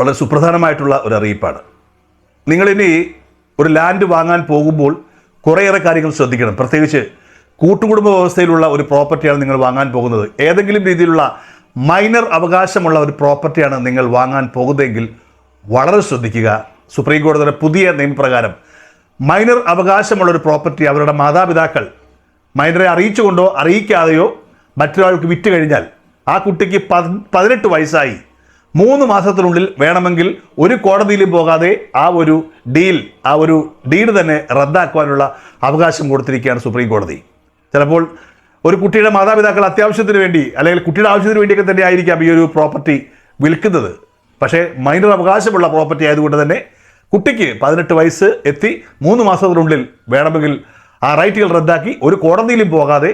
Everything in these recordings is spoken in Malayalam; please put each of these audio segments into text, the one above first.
വളരെ സുപ്രധാനമായിട്ടുള്ള ഒരു അറിയിപ്പാണ്. നിങ്ങളിനി ഒരു ലാൻഡ് വാങ്ങാൻ പോകുമ്പോൾ കുറേയേറെ കാര്യങ്ങൾ ശ്രദ്ധിക്കണം. പ്രത്യേകിച്ച് കൂട്ടുകുടുംബ വ്യവസ്ഥയിലുള്ള ഒരു പ്രോപ്പർട്ടിയാണ് നിങ്ങൾ വാങ്ങാൻ പോകുന്നത്. ഏതെങ്കിലും രീതിയിലുള്ള മൈനർ അവകാശമുള്ള ഒരു പ്രോപ്പർട്ടിയാണ് നിങ്ങൾ വാങ്ങാൻ പോകുന്നതെങ്കിൽ വളരെ ശ്രദ്ധിക്കുക. സുപ്രീം കോടതിയുടെ പുതിയ നിയമപ്രകാരം മൈനർ അവകാശമുള്ള ഒരു പ്രോപ്പർട്ടി അവരുടെ മാതാപിതാക്കൾ മൈനറെ അറിയിച്ചുകൊണ്ടോ അറിയിക്കാതെയോ മറ്റൊരാൾക്ക് വിറ്റ് കഴിഞ്ഞാൽ ആ കുട്ടിക്ക് പത് പതിനെട്ട് വയസ്സായി. മൂന്ന് മാസത്തിനുള്ളിൽ വേണമെങ്കിൽ ഒരു കോടതിയിലും പോകാതെ ആ ഒരു ഡീൽ ആ ഒരു ഡീഡ് തന്നെ റദ്ദാക്കുവാനുള്ള അവകാശം കൊടുത്തിരിക്കുകയാണ് സുപ്രീം കോടതി. ചിലപ്പോൾ ഒരു കുട്ടിയുടെ മാതാപിതാക്കൾ അത്യാവശ്യത്തിന് വേണ്ടി അല്ലെങ്കിൽ കുട്ടിയുടെ ആവശ്യത്തിന് വേണ്ടിയൊക്കെ തന്നെ ആയിരിക്കാം ഈ ഒരു പ്രോപ്പർട്ടി വിൽക്കുന്നത്. പക്ഷേ മൈനർ അവകാശമുള്ള പ്രോപ്പർട്ടി ആയതുകൊണ്ട് തന്നെ കുട്ടിക്ക് പതിനെട്ട് വയസ്സ് എത്തി മൂന്ന് മാസത്തിനുള്ളിൽ വേണമെങ്കിൽ ആ റൈറ്റുകൾ റദ്ദാക്കി ഒരു കോടതിയിലും പോകാതെ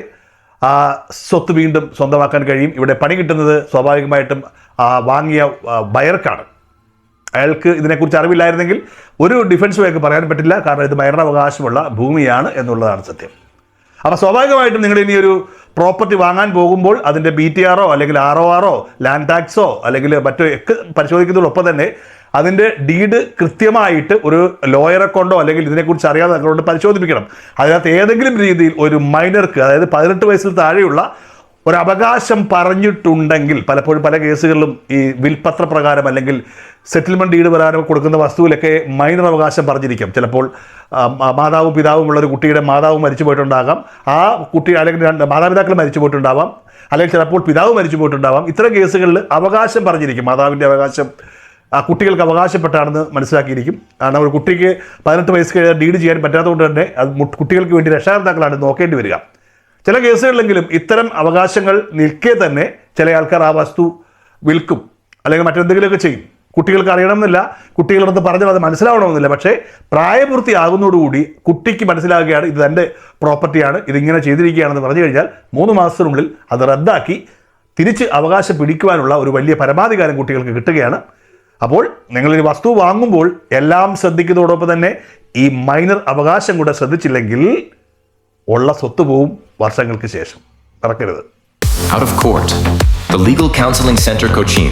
ആ സ്വത്ത് വീണ്ടും സ്വന്തമാക്കാൻ കഴിയും. ഇവിടെ പണി കിട്ടുന്നത് സ്വാഭാവികമായിട്ടും വാങ്ങിയ ബയർക്കാണ്. അയാൾക്ക് ഇതിനെക്കുറിച്ച് അറിവില്ലായിരുന്നെങ്കിൽ ഒരു ഡിഫൻസും അയാൾക്ക് പറയാൻ പറ്റില്ല. കാരണം ഇത് മരണാവകാശമുള്ള ഭൂമിയാണ് എന്നുള്ളതാണ് സത്യം. അപ്പോൾ സ്വാഭാവികമായിട്ടും നിങ്ങൾ ഇനി ഒരു പ്രോപ്പർട്ടി വാങ്ങാൻ പോകുമ്പോൾ അതിന്റെ ബി ടി ആറോ അല്ലെങ്കിൽ ആർ ഒ ആറോ ലാൻഡ് ടാക്സോ അല്ലെങ്കിൽ മറ്റോ ഒക്കെ പരിശോധിക്കുന്നതോടൊപ്പം തന്നെ അതിന്റെ ഡീഡ് കൃത്യമായിട്ട് ഒരു ലോയറെ കൊണ്ടോ അല്ലെങ്കിൽ ഇതിനെക്കുറിച്ച് അറിയാതെ കൊണ്ട് പരിശോധിപ്പിക്കണം. അതിനകത്ത് ഏതെങ്കിലും രീതിയിൽ ഒരു മൈനർക്ക് അതായത് പതിനെട്ട് വയസ്സിൽ താഴെയുള്ള ഒരു അവകാശം പറഞ്ഞിട്ടുണ്ടെങ്കിൽ പലപ്പോഴും പല കേസുകളിലും ഈ വിൽപത്ര പ്രകാരം അല്ലെങ്കിൽ സെറ്റിൽമെന്റ് ഡീഡ് പ്രകാരം കൊടുക്കുന്ന വസ്തുവിലൊക്കെ മൈനർ അവകാശം പറഞ്ഞിരിക്കും. ചിലപ്പോൾ മാതാവും പിതാവും ഉള്ള ഒരു കുട്ടിയുടെ മാതാവ് മരിച്ചു പോയിട്ടുണ്ടാകാം. ആ കുട്ടി അല്ലെങ്കിൽ മാതാപിതാക്കൾ മരിച്ചു പോയിട്ടുണ്ടാവാം. അല്ലെങ്കിൽ ചിലപ്പോൾ പിതാവ് മരിച്ചു പോയിട്ടുണ്ടാവാം. ഇത്തരം കേസുകളിൽ അവകാശം പറഞ്ഞിരിക്കും. മാതാവിന്റെ അവകാശം ആ കുട്ടികൾക്ക് അവകാശപ്പെട്ടാണെന്ന് മനസ്സിലാക്കിയിരിക്കും. കാരണം ഒരു കുട്ടിക്ക് പതിനെട്ട് വയസ്സ് കഴിഞ്ഞാൽ ഡീഡ് ചെയ്യാൻ പറ്റാത്തതുകൊണ്ട് തന്നെ അത് കുട്ടികൾക്ക് വേണ്ടി രക്ഷാകർത്താക്കളാണ് നോക്കേണ്ടി വരിക. ചില കേസുകളിലെങ്കിലും ഇത്തരം അവകാശങ്ങൾ നിൽക്കെ തന്നെ ചില ആൾക്കാർ ആ വസ്തു വിൽക്കും. അല്ലെങ്കിൽ മറ്റെന്തെങ്കിലുമൊക്കെ ചെയ്യും. കുട്ടികൾക്ക് അറിയണമെന്നില്ല. കുട്ടികളടുത്ത് പറഞ്ഞാൽ അത് മനസ്സിലാവണമെന്നില്ല. പക്ഷേ പ്രായപൂർത്തിയാകുന്നതോടുകൂടി കുട്ടിക്ക് മനസ്സിലാകുകയാണ് ഇത് തന്റെ പ്രോപ്പർട്ടിയാണ് ഇതിങ്ങനെ ചെയ്തിരിക്കുകയാണെന്ന് പറഞ്ഞു കഴിഞ്ഞാൽ മൂന്ന് മാസത്തിനുള്ളിൽ അത് റദ്ദാക്കി തിരിച്ച് അവകാശം പിടിക്കുവാനുള്ള ഒരു വലിയ പരമാധികാരം കുട്ടികൾക്ക് കിട്ടുകയാണ്. അപ്പോൾ നിങ്ങളൊരു വസ്തു വാങ്ങുമ്പോൾ എല്ലാം ശ്രദ്ധിക്കുന്നതോടൊപ്പം തന്നെ ഈ മൈനർ അവകാശം കൂടെ ശ്രദ്ധിച്ചില്ലെങ്കിൽ ഉള്ള സ്വത്ത് പോവും. വർഷങ്ങൾക്ക് ശേഷം മറക്കരുത് Out of Court, the Legal Counseling Center Cochin.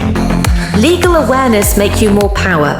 Legal awareness make you more power.